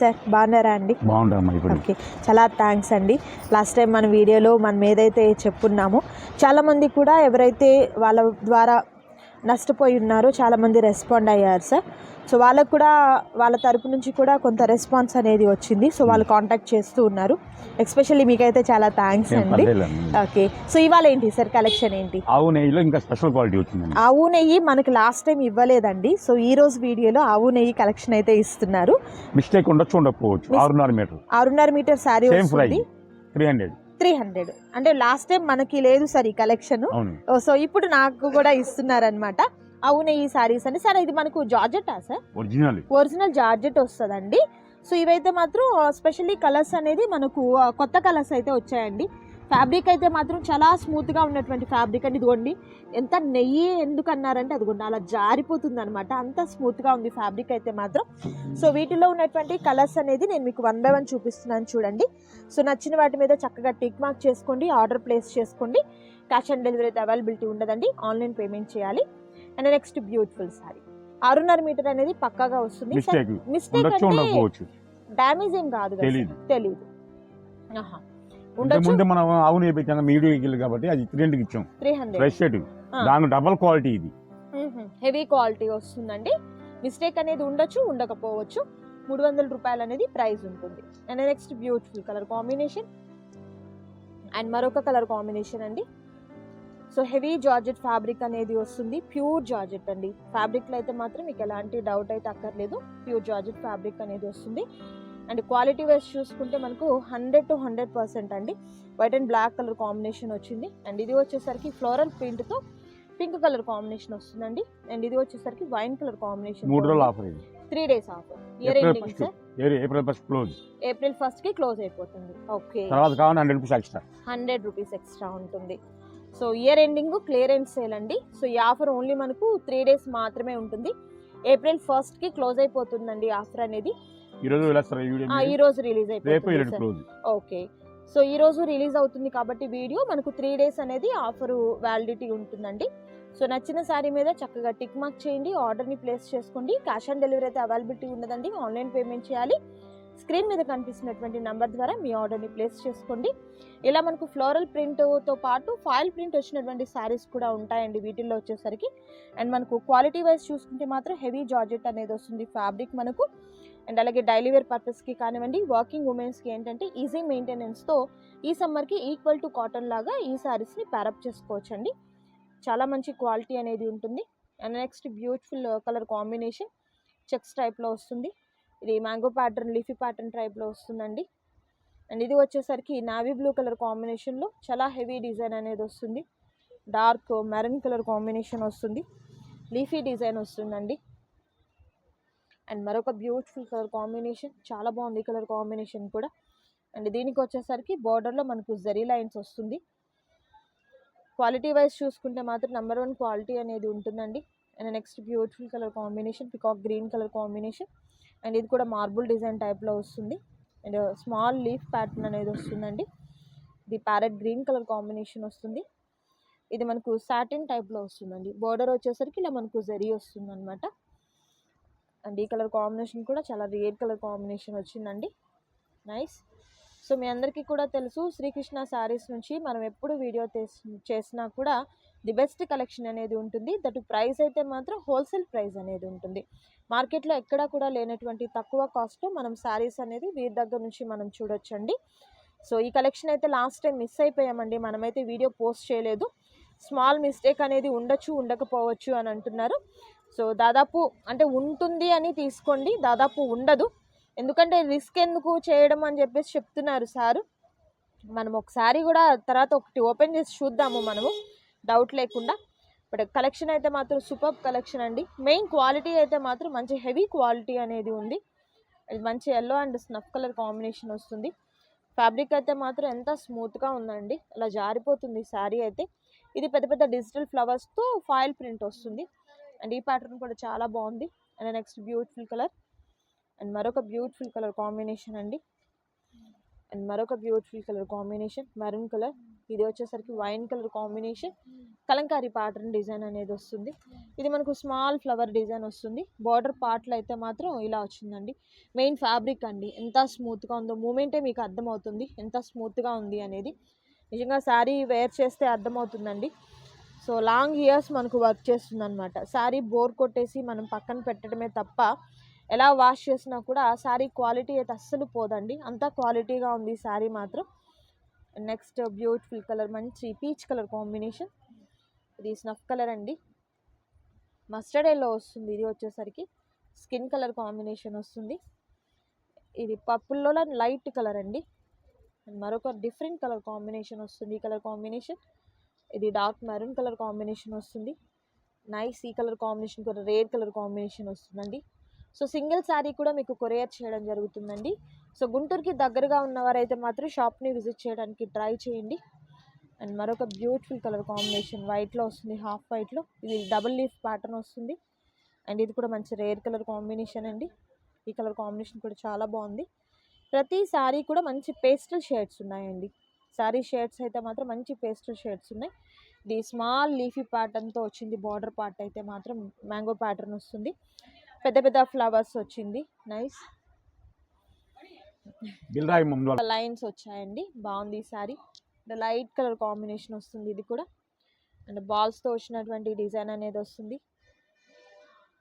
Sir బాగున్నారా అండి? Okay చాలా థ్యాంక్స్ అండి. లాస్ట్ టైం మన వీడియోలో మనం ఏదైతే చెప్పున్నామో చాలామంది కూడా ఎవరైతే వాళ్ళ ద్వారా నష్టపోయి ఉన్నారో. చాలామంది రెస్పాండ్ అయ్యారు సార్. సో వాళ్ళకు కూడా వాళ్ళ తరపు నుంచి కూడా కొంత రెస్పాన్స్ అనేది వచ్చింది. సో వాళ్ళు కాంటాక్ట్ చేస్తూ ఉన్నారు. ఎస్పెషల్లీ మీకైతే చాలా థ్యాంక్స్ అండి. ఓకే. సో ఇవాళ ఏంటి సార్ కలెక్షన్ ఏంటి? ఆవు నెయ్యిలో ఇంకా స్పెషల్ క్వాలిటీ వచ్చిందండి. ఆవు నెయ్యి మనకి లాస్ట్ టైం ఇవ్వలేదండి. సో ఈ రోజు వీడియోలో ఆవు నెయ్యి కలెక్షన్ అయితే ఇస్తున్నారు. మిస్టేక్ ఉండొచ్చు ఉండకపోవచ్చు. ఆరున్నర మీటర్ ఆరున్నర మీటర్ శారీ వస్తుంది. Three hundred. Three hundred. అంటే లాస్ట్ టైం మనకి లేదు సార్ ఈ కలెక్షన్. సో ఇప్పుడు నాకు కూడా ఇస్తున్నారనమాట అవును ఈ సారీస్ అని. సార్ ఇది మనకు జార్జెటా సార్? ఒరిజినల్. ఒరిజినల్ జార్జెట్ వస్తుందండి. సో ఇవైతే మాత్రం స్పెషల్లీ కలర్స్ అనేది మనకు కొత్త కలర్స్ అయితే వచ్చాయండి. ఫ్యాబ్రిక్ అయితే మాత్రం చాలా స్మూత్గా ఉన్నటువంటి ఫ్యాబ్రిక్ అండి. ఇదిగోండి. ఎంత నెయ్యి ఎందుకు అన్నారంటే అదిగోండి. అలా జారిపోతుంది అనమాట అంత స్మూత్గా ఉంది ఫ్యాబ్రిక్ అయితే మాత్రం. సో వీటిలో ఉన్నటువంటి కలర్స్ అనేది నేను మీకు వన్ బై వన్ చూపిస్తున్నాను చూడండి. సో నచ్చిన వాటి మీద చక్కగా టిక్ మార్క్ చేసుకోండి. ఆర్డర్ ప్లేస్ చేసుకోండి. క్యాష్ ఆన్ డెలివరీ అయితే అవైలబిలిటీ ఉండదండి. ఆన్లైన్ పేమెంట్ చేయాలి. అండ్ నెక్స్ట్ బ్యూటిఫుల్ సారీ ఆరున్నర మీటర్ అనేది పక్కాగా వస్తుంది. మిస్టేక్ అంటే డ్యామేజ్ ఏం కాదు కదా తెలీదు. ముందే మనం నెయ్యి పెట్టాం మీడియం ఎక్కిల్ కాబట్టి అది త్రీ హండ్రెడ్కి ఇచ్చాం. Three hundred. ఫ్రెష్. దానికి డబల్ క్వాలిటీ ఇది. హెవీ క్వాలిటీ వస్తుందండి. మిస్టేక్ అనేది ఉండొచ్చు ఉండకపోవచ్చు. మూడు వందల రూపాయలు అనేది ప్రైస్ ఉంటుంది. And next beautiful colour combination and మరొక కలర్ కాంబినేషన్ అండి. సో హెవీ జార్జెట్ ఫ్యాబ్రిక్ అనేది వస్తుంది. ప్యూర్ జార్జెట్ అండి. ఫ్యాబ్రిక్లో అయితే మాత్రం మీకు ఎలాంటి డౌట్ అయితే అక్కర్లేదు. ప్యూర్ జార్జెట్ ఫ్యాబ్రిక్ అనేది వస్తుంది. అండ్ క్వాలిటీ వైజ్ చూసుకుంటే మనకు హండ్రెడ్ టు హండ్రెడ్ పర్సెంట్ అండి. White and black colour combination వచ్చింది. అండ్ ఇది వచ్చేసరికి ఫ్లోరల్ ప్రింట్తో పింక్ కలర్ కాంబినేషన్ వస్తుందండి. అండ్ ఇది వచ్చేసరికి వైన్ కలర్ కాంబినేషన్ మూడు రోజులు ఆఫర్ ఇది. Three days of year April ending first sir? April first close. April ఫస్ట్కి క్లోజ్ అయిపోతుంది. ఓకే. తర్వాత కావాలి hundred rupees extra. Hundred rupees extra ఉంటుంది. So year ending clearance sale అండి. సో ఈ ఆఫర్ ఓన్లీ మనకు త్రీ డేస్ మాత్రమే ఉంటుంది. ఏప్రిల్ ఫస్ట్కి క్లోజ్ అయిపోతుందండి ఆఫర్ అనేది. ఈ రోజు ఈ రోజు రిలీజ్. క్లోజ్ ఓకే సో ఈ రోజు రిలీజ్ అవుతుంది కాబట్టి వీడియో మనకు త్రీ డేస్ అనేది ఆఫర్ వ్యాలిడిటీ ఉంటుందండి. సో నచ్చిన శారీ మీద చక్కగా టిక్ మార్క్ చేయండి ఆర్డర్ని ప్లేస్ చేసుకోండి. క్యాష్ ఆన్ డెలివరీ అయితే అవైలబిలిటీ ఉండదండి ఆన్లైన్ పేమెంట్ చేయాలి. స్క్రీన్ మీద కనిపిస్తున్నటువంటి నెంబర్ ద్వారా మీ ఆర్డర్ని ప్లేస్ చేసుకోండి. ఇలా మనకు ఫ్లోరల్ ప్రింట్తో పాటు ఫాయిల్ ప్రింట్ వచ్చినటువంటి శారీస్ కూడా ఉంటాయండి వీటిల్లో వచ్చేసరికి. అండ్ మనకు క్వాలిటీ వైజ్ చూసుకుంటే మాత్రం హెవీ జార్జెట్ అనేది వస్తుంది ఫ్యాబ్రిక్ మనకు. అండ్ అలాగే డైలీ వేర్ పర్పస్కి కానివ్వండి వర్కింగ్ ఉమెన్స్కి ఏంటంటే ఈజీ మెయింటెనెన్స్తో ఈ సమ్మర్కి ఈక్వల్ టు కాటన్ లాగా ఈ శారీస్ని ప్యారప్ చేసుకోవచ్చు అండి చాలా మంచి క్వాలిటీ అనేది ఉంటుంది. And next beautiful colour combination checks టైప్లో వస్తుంది. ఇది మ్యాంగో ప్యాటర్న్ లీఫీ ప్యాటర్న్ టైప్లో వస్తుందండి. అండ్ ఇది వచ్చేసరికి నావీ బ్లూ కలర్ కాంబినేషన్లో చాలా హెవీ డిజైన్ అనేది వస్తుంది. డార్క్ మెరూన్ కలర్ కాంబినేషన్ వస్తుంది. లీఫీ డిజైన్ వస్తుందండి. అండ్ మరొక బ్యూటిఫుల్ కలర్ కాంబినేషన్ చాలా బాగుంది కలర్ కాంబినేషన్ కూడా. అండ్ దీనికి వచ్చేసరికి బార్డర్లో మనకు జరీ లైన్స్ వస్తుంది. క్వాలిటీ వైజ్ చూసుకుంటే మాత్రం నెంబర్ వన్ క్వాలిటీ అనేది ఉంటుందండి. And next beautiful colour combination peacock green colour combination. And ఇది కూడా మార్బుల్ డిజైన్ టైప్లో వస్తుంది. అండ్ స్మాల్ లీఫ్ ప్యాటర్న్ అనేది వస్తుందండి. ఇది ప్యారెట్ గ్రీన్ కలర్ కాంబినేషన్ వస్తుంది. ఇది మనకు సాటిన్ టైప్లో వస్తుందండి. బోర్డర్ వచ్చేసరికి ఇలా మనకు జరీ వస్తుంది అనమాట అండ్ ఈ కలర్ కాంబినేషన్ కూడా చాలా రేర్ కలర్ కాంబినేషన్ వచ్చిందండి. నైస్. సో మీ అందరికీ కూడా తెలుసు శ్రీకృష్ణ శారీస్ నుంచి మనం ఎప్పుడు వీడియో తీస్- చేసినా కూడా ది బెస్ట్ కలెక్షన్ అనేది ఉంటుంది. దట్ ప్రైస్ అయితే మాత్రం హోల్సేల్ ప్రైస్ అనేది ఉంటుంది. మార్కెట్లో ఎక్కడా కూడా లేనటువంటి తక్కువ కాస్ట్లో మనం శారీస్ అనేది వీరి దగ్గర నుంచి మనం చూడొచ్చండి. సో ఈ కలెక్షన్ అయితే లాస్ట్ టైం మిస్ అయిపోయామండి. మనమైతే వీడియో పోస్ట్ చేయలేదు. స్మాల్ మిస్టేక్ అనేది ఉండొచ్చు ఉండకపోవచ్చు అని అంటున్నారు. సో దాదాపు అంటే ఉంటుంది అని తీసుకోండి. దాదాపు ఉండదు. ఎందుకంటే రిస్క్ ఎందుకు చేయడం అని చెప్పేసి చెప్తున్నారు సారు. మనం ఒకసారి కూడా తర్వాత ఒకటి ఓపెన్ చేసి చూద్దాము మనము. డౌట్ లేకుండా. బట్ కలెక్షన్ అయితే మాత్రం సూపర్ కలెక్షన్ అండి. మెయిన్ క్వాలిటీ అయితే మాత్రం మంచి హెవీ క్వాలిటీ అనేది ఉంది. ఇది మంచి yellow and snuff colour combination వస్తుంది. ఫ్యాబ్రిక్ అయితే మాత్రం ఎంత స్మూత్గా ఉందండి. అలా జారిపోతుంది శారీ అయితే. ఇది పెద్ద పెద్ద డిజిటల్ ఫ్లవర్స్తో ఫాయిల్ ప్రింట్ వస్తుంది. అండ్ ఈ ప్యాటర్న్ కూడా చాలా బాగుంది. And next beautiful colour and మరొక బ్యూటిఫుల్ కలర్ కాంబినేషన్ అండి. అండ్ మరొక beautiful colour combination maroon colour ఇది వచ్చేసరికి wine colour combination. Kalamkari pattern design అనేది వస్తుంది. ఇది మనకు స్మాల్ ఫ్లవర్ డిజైన్ వస్తుంది. బార్డర్ పార్ట్లో అయితే మాత్రం ఇలా వచ్చిందండి. మెయిన్ ఫ్యాబ్రిక్ అండి. ఎంత స్మూత్గా ఉందో మూమెంటే మీకు అర్థమవుతుంది. ఎంత స్మూత్గా ఉంది అనేది. నిజంగా శారీ వేర్ చేస్తే అర్థమవుతుందండి. సో లాంగ్ ఇయర్స్ మనకు వర్క్ చేస్తుంది అనమాట శారీ బోర్ కొట్టేసి మనం పక్కన పెట్టడమే తప్ప ఎలా వాష్ చేసినా కూడా శారీ క్వాలిటీ అయితే అస్సలు పోదండి. అంత క్వాలిటీగా ఉంది శారీ మాత్రం. నెక్స్ట్ బ్యూటిఫుల్ కలర్ మంచి పీచ్ కలర్ కాంబినేషన్. ఇది స్నఫ్ కలర్ అండి. మస్టర్డ్ ఎల్లో వస్తుంది. ఇది వచ్చేసరికి స్కిన్ కలర్ కాంబినేషన్ వస్తుంది. ఇది పర్పుల్లో లైట్ కలర్ అండి. మరొక డిఫరెంట్ కలర్ కాంబినేషన్ వస్తుంది. ఈ కలర్ కాంబినేషన్ ఇది డార్క్ మెరూన్ కలర్ కాంబినేషన్ వస్తుంది. నైస్ ఈ కలర్ కాంబినేషన్ కూడా రేర్ కలర్ కాంబినేషన్ వస్తుందండి. సో సింగిల్ శారీ కూడా మీకు కొరియర్ చేయడం జరుగుతుందండి. సో గుంటూరుకి దగ్గరగా ఉన్నవారైతే మాత్రం షాప్ని విజిట్ చేయడానికి ట్రై చేయండి. అండ్ మరొక బ్యూటిఫుల్ కలర్ కాంబినేషన్ వైట్లో వస్తుంది హాఫ్ వైట్లో. ఇది డబుల్ లీఫ్ ప్యాటర్న్ వస్తుంది. అండ్ ఇది కూడా మంచి రేర్ కలర్ కాంబినేషన్ అండి. ఈ కలర్ కాంబినేషన్ కూడా చాలా బాగుంది. ప్రతి శారీ కూడా మంచి పేస్టల్ షేడ్స్ ఉన్నాయండి. శారీ షేడ్స్ అయితే మాత్రం మంచి పేస్టల్ షేడ్స్ ఉన్నాయి. ఇది స్మాల్ లీఫీ ప్యాటర్న్తో వచ్చింది బార్డర్ పార్ట్ అయితే మాత్రం మ్యాంగో ప్యాటర్న్ వస్తుంది. పెద్ద పెద్ద ఫ్లవర్స్ వచ్చింది. నైస్ లైన్స్ వచ్చాయండి. బాగుంది ఈ సారీ. లైట్ కలర్ కాంబినేషన్ వస్తుంది ఇది కూడా. అండ్ బాల్స్తో వచ్చినటువంటి డిజైన్ అనేది వస్తుంది.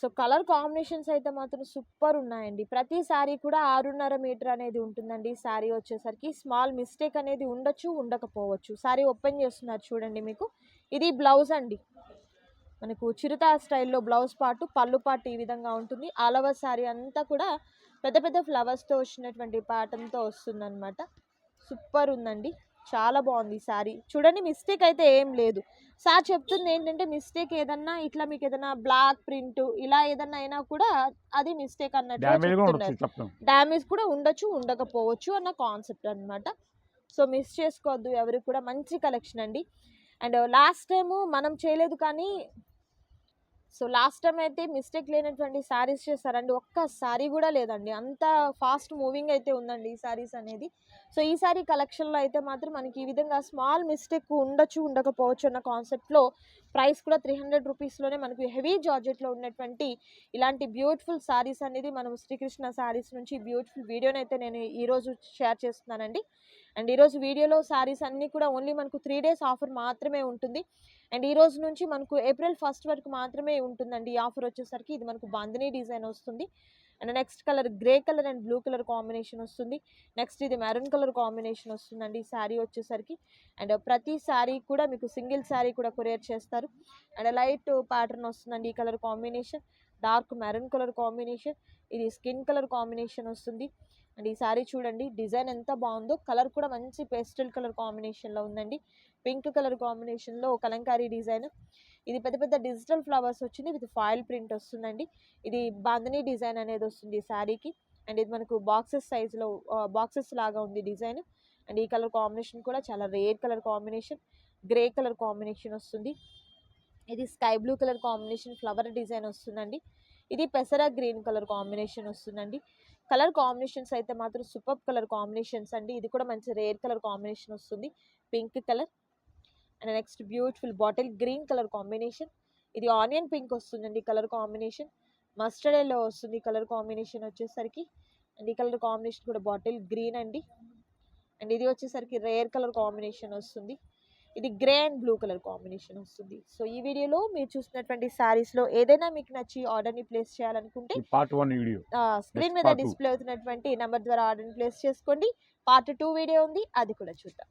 సో కలర్ కాంబినేషన్స్ అయితే మాత్రం సూపర్ ఉన్నాయండి. ప్రతి శారీ కూడా ఆరున్నర మీటర్ అనేది ఉంటుందండి. శారీ వచ్చేసరికి స్మాల్ మిస్టేక్ అనేది ఉండొచ్చు ఉండకపోవచ్చు. శారీ ఓపెన్ చేస్తున్నారు చూడండి మీకు. ఇది బ్లౌజ్ అండి. మనకు చిరుతా స్టైల్లో బ్లౌజ్ పార్ట్ పళ్ళు పార్ట్ ఈ విధంగా ఉంటుంది. ఆల్ ఓవర్ శారీ అంతా కూడా పెద్ద పెద్ద ఫ్లవర్స్తో వచ్చినటువంటి ప్యాటర్న్తో వస్తుందన్నమాట. సూపర్ ఉందండి. చాలా బాగుంది ఈ శారీ. చూడండి మిస్టేక్ అయితే ఏం లేదు. సార్ చెప్తుంది ఏంటంటే మిస్టేక్ ఏదన్నా ఇట్లా మీకు ఏదైనా బ్లాక్ ప్రింట్ ఇలా ఏదన్నా అయినా కూడా అది మిస్టేక్ అన్నట్టు డ్యామేజ్ కూడా ఉండొచ్చు చెప్తాం డ్యామేజ్ కూడా ఉండొచ్చు ఉండకపోవచ్చు అన్న కాన్సెప్ట్ అన్నమాట. సో మిస్ చేసుకోవద్దు. ఎవరికి కూడా మంచి కలెక్షన్ అండి. అండ్ లాస్ట్ టైము మనం చేయలేదు కానీ సో లాస్ట్ టైం అయితే మిస్టేక్ లేనటువంటి శారీస్ చేస్తారండి ఒక్క శారీ కూడా లేదండి. అంత ఫాస్ట్ మూవింగ్ అయితే ఉందండి ఈ శారీస్ అనేది. సో ఈ సారీ కలెక్షన్లో అయితే మాత్రం మనకి ఈ విధంగా స్మాల్ మిస్టేక్ ఉండొచ్చు ఉండకపోవచ్చు అన్న కాన్సెప్ట్లో ప్రైస్ కూడా త్రీ హండ్రెడ్ రూపీస్లోనే మనకి హెవీ జార్జెట్లో ఉన్నటువంటి ఇలాంటి బ్యూటిఫుల్ శారీస్ అనేది మనం శ్రీకృష్ణ శారీస్ నుంచి బ్యూటిఫుల్ వీడియోని అయితే నేను ఈరోజు షేర్ చేస్తున్నానండి. అండ్ ఈరోజు వీడియోలో శారీస్ అన్నీ కూడా ఓన్లీ మనకు త్రీ డేస్ ఆఫర్ మాత్రమే ఉంటుంది. అండ్ ఈ రోజు నుంచి మనకు ఏప్రిల్ ఫస్ట్ వరకు మాత్రమే ఉంటుందండి ఈ ఆఫర్ వచ్చేసరికి. ఇది మనకు బాందినీ డిజైన్ వస్తుంది. And next colour grey colour and blue colour combination వస్తుంది. నెక్స్ట్ ఇది మెరూన్ కలర్ కాంబినేషన్ వస్తుందండి ఈ శారీ వచ్చేసరికి. అండ్ ప్రతి శారీ కూడా మీకు సింగిల్ శారీ కూడా కొరియర్ చేస్తారు. అండ్ లైట్ ప్యాటర్న్ వస్తుందండి ఈ colour combination. Dark maroon colour combination. ఇది స్కిన్ కలర్ కాంబినేషన్ వస్తుంది. అండ్ ఈ శారీ చూడండి డిజైన్ ఎంత బాగుందో కలర్ కూడా మంచి పేస్టల్ కలర్ కాంబినేషన్లో ఉందండి. పింక్ కలర్ కాంబినేషన్లో కలంకారీ డిజైన్. ఇది పెద్ద పెద్ద డిజిటల్ ఫ్లవర్స్ వచ్చింది విత్ ఫాయిల్ ప్రింట్ వస్తుందండి. ఇది బాంధనీ డిజైన్ అనేది వస్తుంది ఈ శారీకి అండ్ ఇది మనకు బాక్సెస్ సైజులో బాక్సెస్ లాగా ఉంది డిజైన్. అండ్ ఈ కలర్ కాంబినేషన్ కూడా చాలా rare colour combination grey colour combination వస్తుంది. ఇది sky blue colour combination flower design వస్తుందండి. ఇది పెసర గ్రీన్ కలర్ కాంబినేషన్ వస్తుందండి. కలర్ కాంబినేషన్స్ అయితే మాత్రం సూపర్ కలర్ కాంబినేషన్స్ అండి. ఇది కూడా మంచి రేర్ కలర్ కాంబినేషన్ వస్తుంది. Pink colour and next beautiful bottle green colour combination. ఇది ఆనియన్ పింక్ వస్తుందండి కలర్ కాంబినేషన్. మస్టర్డ్ ఎల్లో వస్తుంది కలర్ కాంబినేషన్ వచ్చేసరికి. అండ్ ఈ కలర్ కాంబినేషన్ కూడా బాటిల్ గ్రీన్ అండి. అండ్ ఇది వచ్చేసరికి రేర్ కలర్ కాంబినేషన్ వస్తుంది. ఇది grey and blue colour combination వస్తుంది. సో ఈ వీడియోలో మీరు చూసినటువంటి శారీస్లో ఏదైనా మీకు నచ్చి ఆర్డర్ని ప్లేస్ చేయాలనుకుంటే పార్ట్ వన్ వీడియో స్క్రీన్ మీద. డిస్ప్లే అవుతున్నటువంటి నెంబర్ ద్వారా ఆర్డర్ని ప్లేస్ చేసుకోండి. పార్ట్ టూ వీడియో ఉంది. అది కూడా చూద్దాం.